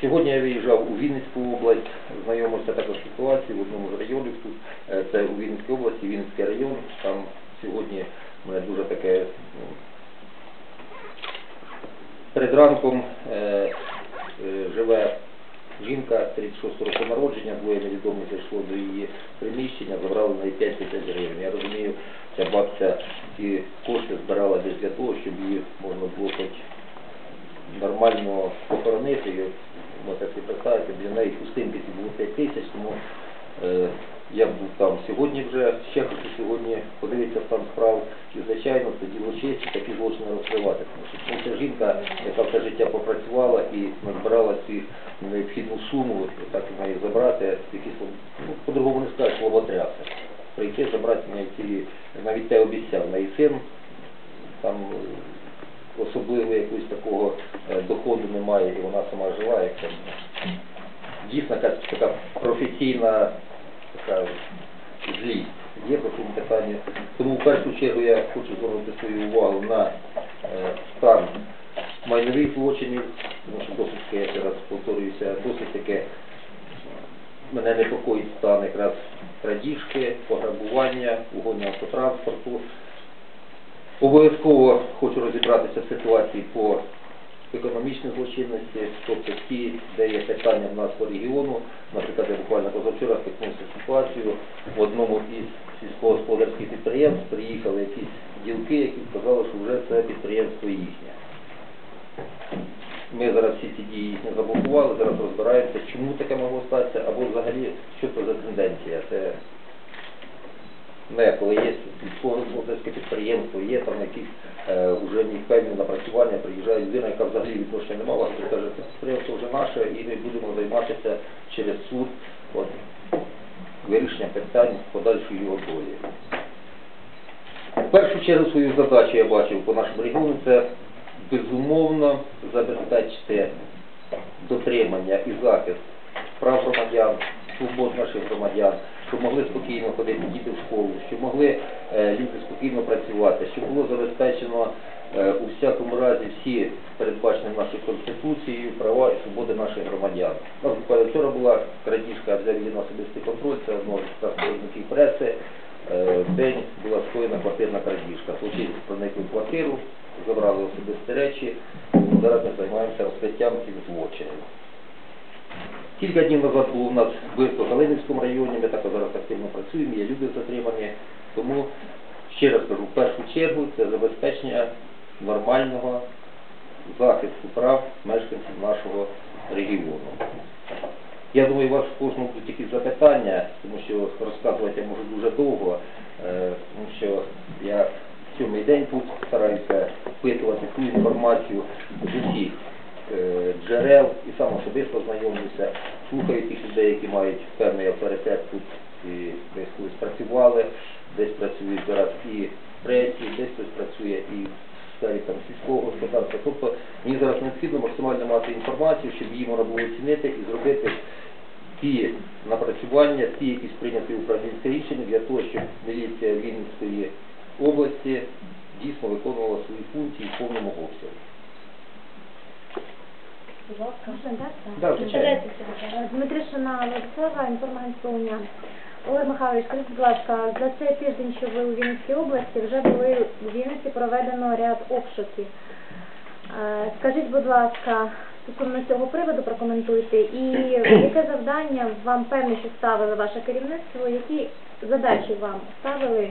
Сьогодні я виїжджав у Вінницьку область, знайомився також ситуацією в одному з районів тут. Е, Це у Вінницькій області, Вінницький район. Там сьогодні мене дуже таке ну, перед ранком е, е, живе жінка 36 року народження, двоє невідомих зайшло до її приміщення, забрали на неї 5 тисяч гривень. Я розумію, ця бабця ці кошти збирала десь для того, щоб її можна було хоч нормально похоронити. І, можете собі представити, для неї пустинки було 5 тисяч, тому е, я був там сьогодні вже, ще хочу сьогодні подивитися стан справ. І, звичайно, це діло честі такі злочини розкривати. Тому що ну, це жінка, яка все життя попрацювала і назбирала цю необхідну суму, і так і має забрати, якісь, ну, по-другому не скажеш, лоботряси. Прийти, забрати навіть, навіть те обіцяв. На син там особливо якогось такого е, доходу немає, і вона сама жила, як там дійсно якась така професійна така злість є по цьому питанню. Тому в першу чергу я хочу звернути свою увагу на е, стан майнових злочинів, тому що досить я ще раз повторююся, досить таке мене непокоїть стан якраз крадіжки, пограбування, угоння автотранспорту. Обов'язково хочу розібратися в ситуації по економічній злочинності, тобто ті, де є питання в нас по регіону. Наприклад, я буквально позавчора стикнувся з ситуацією в одному із сільськогосподарських підприємств приїхали якісь ділки, які сказали, що вже це підприємство їхнє. Ми зараз всі ці дії їхні заблокували, зараз розбираємося, чому таке могло статися, або взагалі, що це за тенденція. Це не коли є сільськогосподарське підприємство, є там якісь е, вже певні напрацювання, приїжджає людина, яка взагалі відношення не мала, і каже, це підприємство вже наше, і ми будемо займатися через суд от, вирішення питань подальшої його долі. В першу чергу свою задачу я бачив по нашому регіону, це безумовно забезпечити дотримання і захист прав громадян, свобод наших громадян, щоб могли спокійно ходити діти в школу, щоб могли е, люди спокійно працювати, щоб було забезпечено е, у всякому разі всі передбачені нашою Конституцією права і свободи наших громадян. Вчора була крадіжка, взяв її на особистий контроль, це одного з представників преси. Е, день була скоєна квартирна крадіжка. Злочинці проникли квартиру, забрали особисті речі, зараз ми займаємося розкриттям цих злочинів. Кілька днів назад було у нас вбивство в Калинівському районі, ми також зараз активно працюємо, є люди затримані. Тому, ще раз кажу, в першу чергу це забезпечення нормального захисту прав мешканців нашого регіону. Я думаю, у вас в кожному будуть якісь запитання, тому що розказувати я можу дуже довго, е, тому що я сьомий день тут стараюся впитувати ту інформацію з усіх е, джерел і сам особисто знайомлюся, слухаю тих людей, які мають певний авторитет тут і десь колись працювали, десь працюють зараз і в пресі, десь хтось працює і в сфері там, сільського господарства. Тобто мені зараз необхідно максимально мати інформацію, щоб її можна було оцінити і зробити ті напрацювання, ті якісь прийняті управлінські рішення для того, щоб міліція Вінницької області дійсно виконувала свої функції в повному обсязі. Будь ласка. Да, звичайно. Дмитришина Владислава, інформаційна. Олег Михайлович, скажіть, будь ласка, за цей тиждень, що ви у Вінницькій області, вже були у Вінниці проведено ряд обшуків. Е, Скажіть, будь ласка, стосовно цього приводу прокоментуйте, і яке завдання вам певне, що ставили ваше керівництво, які задачі вам ставили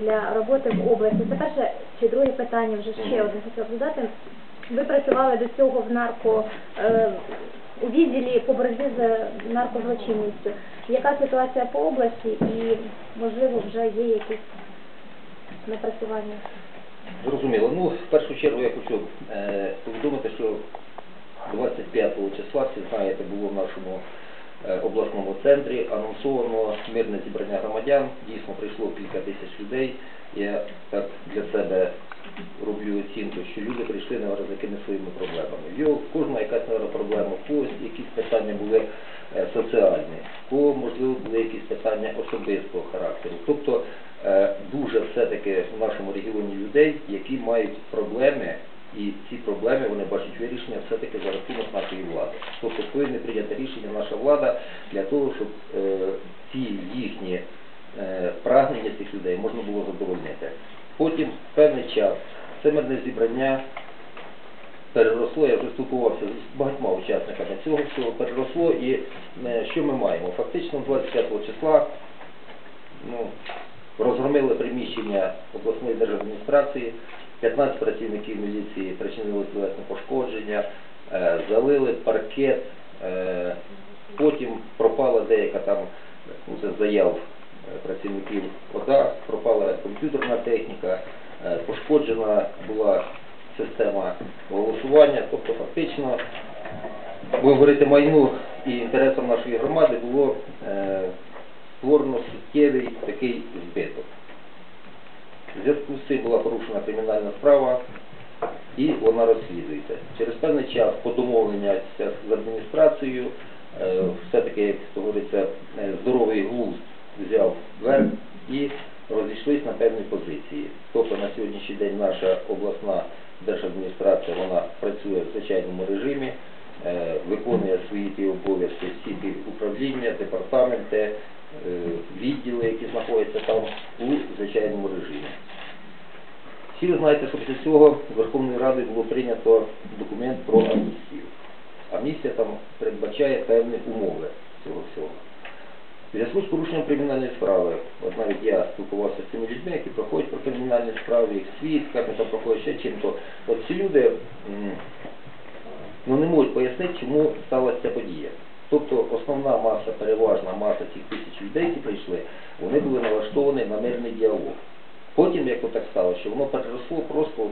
для роботи в області? Це перше чи друге питання, вже ще одне хотіла задати. Ви працювали до цього в нарко е, у відділі по боротьбі з наркозлочинністю. Яка ситуація по області і можливо вже є якісь напрацювання? Зрозуміло. Ну, в першу чергу я хочу е, повідомити, що 25 числа, всі знаєте, було в нашому обласному центрі анонсовано мирне зібрання громадян. Дійсно прийшло кілька тисяч людей. Я так для себе роблю оцінку, що люди прийшли наверное, з своїми проблемами. Його- в кожного якась наверное, проблема, в когось якісь питання були е, соціальні, в кого, можливо, були якісь питання особистого характеру. Тобто е, дуже все-таки в нашому регіоні людей, які мають проблеми, і ці проблеми вони бачать вирішення все-таки за рахунок нашої влади. Тобто повинна прийняти рішення наша влада для того, щоб е, ці їхні е, прагнення цих людей можна було задовольнити. Потім певний час це мирне зібрання переросло, я вже спілкувався з багатьма учасниками цього всього, переросло і е, що ми маємо? Фактично 25 числа ну, розгромили приміщення обласної держадміністрації, 15 працівників міліції причинили тілесне пошкодження, е, залили паркет, е, потім пропала деяка там, ну, це заяв е, працівників ОДА, пропала комп'ютерна техніка, пошкоджена була система голосування, тобто фактично будемо говорити майну і інтересам нашої громади було створено суттєвий такий збиток. В зв'язку з цим була порушена кримінальна справа і вона розслідується. Через певний час по домовленнях з адміністрацією, е, все-таки, як говориться, е, здоровий глузд взяв верх і розійшлись на певні позиції. Тобто на сьогоднішній день наша обласна держадміністрація вона працює в звичайному режимі, виконує свої ті обов'язки, всі ті управління, департаменти, е, відділи, які знаходяться там у звичайному режимі. Всі ви знаєте, що після цього Верховною Радою було прийнято документ про амністію. Амністія там передбачає певні умови цього всього. В зв'язку з порушенням кримінальної справи, от навіть я спілкувався з цими людьми, які проходять про кримінальні справи, їх свідками, там проходять ще чим-то. От ці люди м, ну, не можуть пояснити, чому сталася ця подія. Тобто основна маса, переважна маса цих тисяч людей, які прийшли, вони були налаштовані на мирний діалог. Потім, як так стало, що воно переросло просто,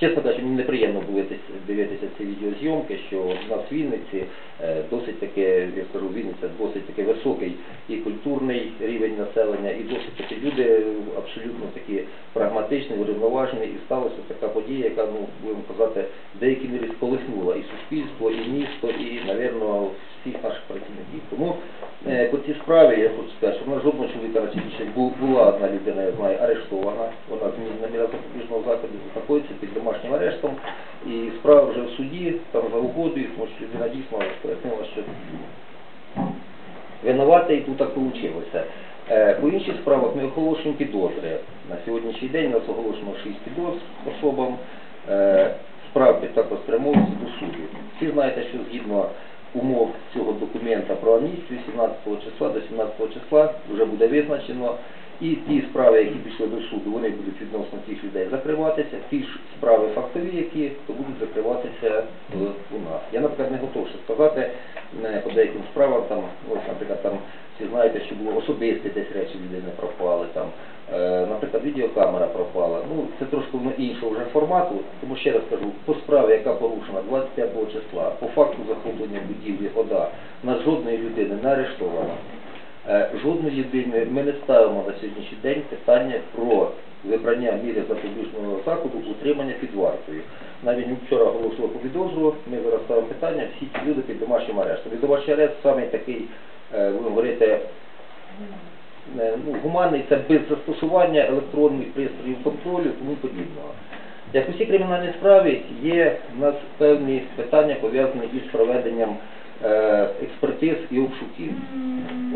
чесно кажучи, мені неприємно було дивитися, ці відеозйомки, що в нас в Вінниці е, досить таке, я скажу, Вінниця досить таки високий і культурний рівень населення, і досить такі люди абсолютно такі прагматичні, врівноважені, і сталася така подія, яка, ну, будемо казати, в деякій мірі сколихнула і суспільство, і місто, і, напевно, всіх наших працівників. Тому е, по цій справі я хочу сказати, що вона жодного чоловіка бу- була одна людина, я знаю, арештована, вона змінена міра запобіжного заходу, знаходиться під домашнім арештом, і справа вже в суді, там за угодою, тому що людина дійсно пояснила, що винуватий, і тут так вийшло. Е, По інших справах ми оголошуємо підозри. На сьогоднішній день нас оголошено 6 підозр особам. Е, Справи також спрямовуються до суду. Всі знаєте, що згідно умов цього документа про амністію 17 числа до 17 числа вже буде визначено. І ті справи, які пішли до суду, вони будуть відносно тих людей закриватися. Ті ж справи фактові, які то будуть закриватися у нас. Я, наприклад, не готов ще сказати е, по деяким справам, там, ось, наприклад, там всі знаєте, що було особисті десь речі людини пропали, там, е, наприклад, відеокамера пропала. Ну, це трошки іншого вже формату, тому ще раз кажу, по справі, яка порушена 25 числа, по факту захоплення будівлі ОДА, нас жодної людини не арештовано. Е, Жодної людини ми не ставимо на сьогоднішній день питання про вибрання міри запобіжного заходу утримання під вартою. Навіть вчора оголосили по підозру, ми зараз ставимо питання, всі ці люди під домашнім арештом. І домашній арешт саме такий, е, будемо говорити, е, ну, гуманний, це без застосування електронних пристроїв контролю тому подібного. Як у всій кримінальній справі є в нас певні питання пов'язані із проведенням експертиз і обшуків.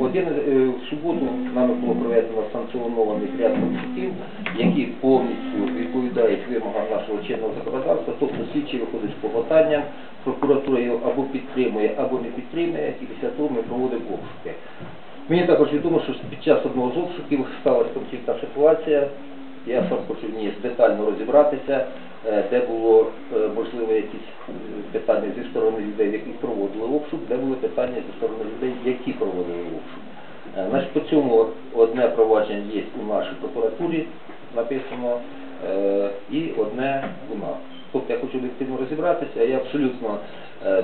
Один е, в суботу нами було проведено санкціонований ряд обшуків, які повністю відповідають вимогам нашого чинного законодавства, тобто слідчий виходить з клопотанням, прокуратура його або підтримує, або не підтримує, і після того ми проводимо обшуки. Мені також відомо, що під час одного з обшуків сталася конфліктна ситуація. Я сам хочу в ній детально розібратися, е, де було е, можливо якісь е, питання зі сторони людей, які проводили обшук, де були питання зі сторони людей, які проводили обшук. Значить, по цьому одне провадження є у нашій прокуратурі написано, і одне у нас. Тобто я хочу об'єктивно розібратися, я абсолютно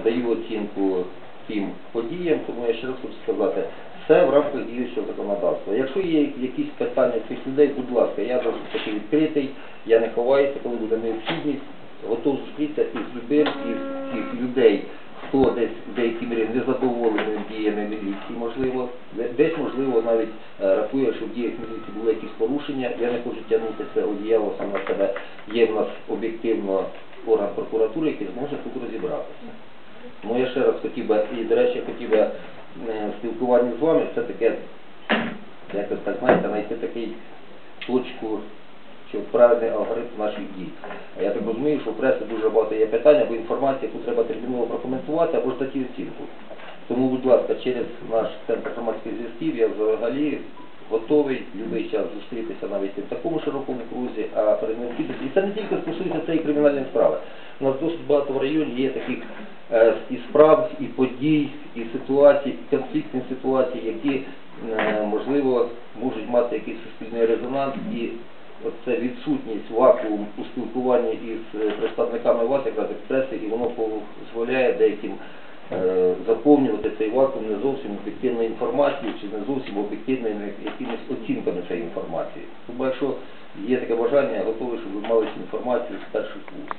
даю оцінку тим подіям, тому я ще раз хочу сказати, все в рамках діючого законодавства. Якщо є якісь питання цих людей, будь ласка, я завжди таки відкритий, я не ховаюся, коли буде необхідність, готов зустрітися із любим із цих людей, хто десь в деякій мірі незадоволений діями міліції, можливо, десь, можливо, навіть е, рахує, що в діях міліції були якісь порушення. Я не хочу тягнути це одіяло саме на себе. Є в нас об'єктивно орган прокуратури, який зможе тут розібратися. Ну я ще раз хотів би, і до речі, хотів би е, спілкуванні з вами все-таки, якось так знаєте, знайти такий точку, от правильний алгоритм наших дій. А я так розумію, що в пресі дуже багато є питань або інформації, яку треба терміново прокоментувати, або ж дати оцінку. Тому, будь ласка, через наш центр громадських зв'язків я взагалі готовий будь-який час зустрітися навіть в такому широкому крузі, а перед. І це не тільки стосується цієї кримінальної справи. У нас досить багато в районі є таких і справ, і подій, і ситуацій, і конфліктних ситуацій, які, е, можливо, можуть мати якийсь суспільний резонанс і оце відсутність вакуум у спілкуванні із е, представниками вас, якраз як преси, і воно дозволяє деяким е, заповнювати цей вакуум не зовсім об'єктивною інформацією чи не зовсім об'єктивними якимись оцінками цієї інформації. Тому якщо є таке бажання, я готовий, щоб ви мали цю інформацію з перших вуст.